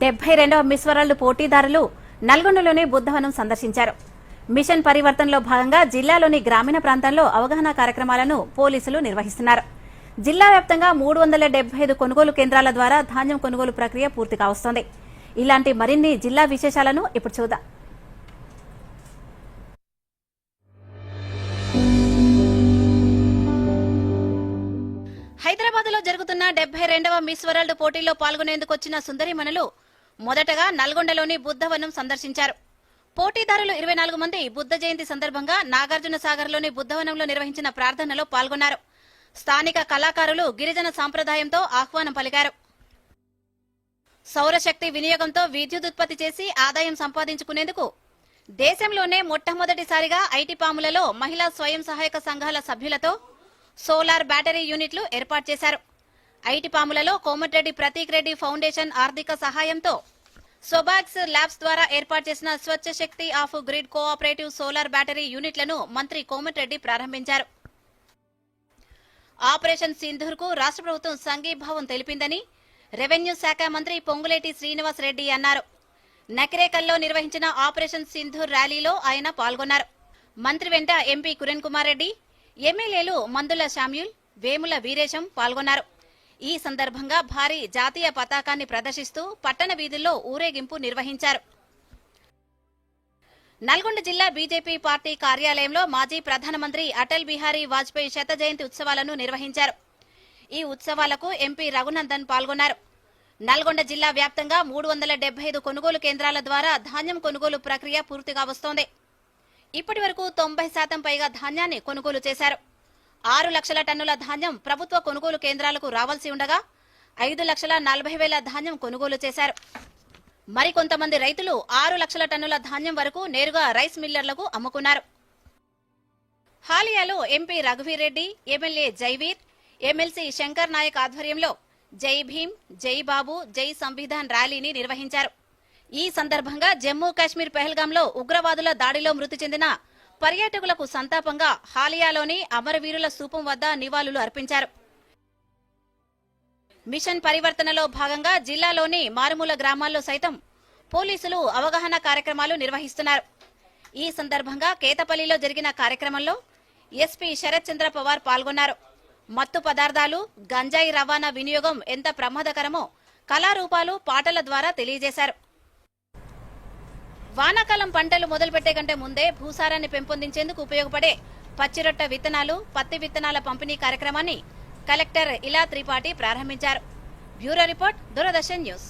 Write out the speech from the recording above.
డెబ్బై రెండవ miss world పోటీదారులు నల్గొండలోని బుద్ధవనం సందర్శించారు. మిషన్ పరివర్తనలో భాగంగా జిల్లాలోని గ్రామీణ ప్రాంతాల్లో అవగాహన కార్యక్రమాలను పోలీసులు నిర్వహిస్తున్నారు. జిల్లా వ్యాప్తంగా మూడు వందల డెబ్బై ఐదు కొనుగోలు కేంద్రాల ద్వారా ధాన్యం కొనుగోలు ప్రక్రియ పూర్తి కావస్తోంది ఇలాంటి మరిన్ని జిల్లా విశేషాలను ఇప్పుడు చూద్దాం. జరుగుతున్న డెబ్బై రెండవ మిస్ వరల్డ్ పోటీలో పాల్గొనేందుకు వచ్చిన సుందరిమణులు మొదటగా నల్గొండలోని బుద్ధవనం సందర్శించారు. పోటీదారులు ఇరవై నాలుగు మంది బుద్ధ జయంతి సందర్భంగా నాగార్జున సాగర్లోని బుద్ధవనంలో నిర్వహించిన ప్రార్థనలో పాల్గొన్నారు. స్థానిక కళాకారులు గిరిజన సాంప్రదాయంతో ఆహ్వానం పలికారు. సౌరశక్తి వినియోగంతో విద్యుత్ ఉత్పత్తి చేసి ఆదాయం సంపాదించుకునేందుకు దేశంలోనే మొట్టమొదటిసారిగా ఐటీ పాములలో మహిళా స్వయం సహాయక సంఘాల సభ్యులతో సోలార్ బ్యాటరీ యూనిట్లు ఏర్పాటు చేశారు. ఐటి పాములలో కోమటిరెడ్డి ప్రతీక్ రెడ్డి ఫౌండేషన్ ఆర్థిక సహాయంతో సోబాక్స్ ల్యాబ్స్ ద్వారా ఏర్పాటు చేసిన Swachh Shakti off grid cooperative solar battery యూనిట్లను మంత్రి కోమటిరెడ్డి ప్రారంభించారు. ఆపరేషన్ సింధూర్కు రాష్ట్ర ప్రభుత్వం సంఘీభావం తెలిపిందని రెవెన్యూ శాఖ మంత్రి పొంగులేటి శ్రీనివాస్ రెడ్డి అన్నారు. నకిరేకల్లో నిర్వహించిన ఆపరేషన్ సింధూర్ ర్యాలీలో ఆయన పాల్గొన్నారు. మంత్రి వెంట ఎంపీ కురణ్ కుమార్ రెడ్డి ఎమ్మెల్యేలు మందుల శామ్యూల్ వేముల వీరేశం పాల్గొన్నారు. ఈ సందర్భంగా భారీ జాతీయ పతాకాన్ని ప్రదర్శిస్తూ పట్టణ వీధుల్లో ఊరేగింపు నిర్వహించారు. నల్గొండ జిల్లా బీజేపీ పార్టీ కార్యాలయంలో మాజీ ప్రధానమంత్రి అటల్ బిహారీ వాజ్పేయి శత జయంతి ఉత్సవాలను నిర్వహించారు. ఈ ఉత్సవాలకు ఎంపీ రఘునందన్ పాల్గొన్నారు. నల్గొండ జిల్లా వ్యాప్తంగా మూడు వందల డెబ్బై ఐదు కొనుగోలు కేంద్రాల ద్వారా ధాన్యం కొనుగోలు ప్రక్రియ పూర్తిగా వస్తోంది. ఇప్పటి వరకు తొంభై శాతం పైగా ధాన్యాన్ని కొనుగోలు చేశారు. ఆరు లక్షల టన్నుల ధాన్యం ప్రభుత్వ కొనుగోలు కేంద్రాలకు రావాల్సి ఉండగా ఐదు లక్షల నలభై వేల ధాన్యం కొనుగోలు చేశారు. మరికొంతమంది రైతులు ఆరు లక్షల టన్నుల ధాన్యం వరకు నేరుగా రైస్ మిల్లర్లకు అమ్ముకున్నారు. హాలియాలో MP Raghuveereddy MLA Jaiveer MLC Shankar Naik ఆధ్వర్యంలో జై భీమ్ జై బాబు జై సంవిధాన్ ర్యాలీని నిర్వహించారు. ఈ సందర్భంగా జమ్మూ కాశ్మీర్ పెహల్గాంలో ఉగ్రవాదుల దాడిలో మృతి చెందిన పర్యాటకులకు సంతాపంగా హాలియాలోని అమరవీరుల స్థూపం వద్ద నివాళులు అర్పించారు. మిషన్ పరివర్తనలో భాగంగా జిల్లాలోని మారుమూల గ్రామాల్లో సైతం పోలీసులు అవగాహన కార్యక్రమాలు నిర్వహిస్తున్నారు. ఈ సందర్భంగా కేతపల్లిలో జరిగిన కార్యక్రమంలో ఎస్పీ శరత్ చంద్ర పవార్ పాల్గొన్నారు. మత్తు పదార్థాలు గంజాయి రవాణా వినియోగం ఎంత ప్రమాదకరమో కళారూపాలు పాటల ద్వారా తెలియజేశారు. వానాకాలం పంటలు మొదలుపెట్టే కంటే ముందే భూసారాన్ని పెంపొందించేందుకు ఉపయోగపడే పచ్చిరొట్ట విత్తనాలు పత్తి విత్తనాల పంపిణీ కార్యక్రమాన్ని కలెక్టర్ ఇలా త్రిపాఠి ప్రారంభించారు. Bureau report Doordarshan news.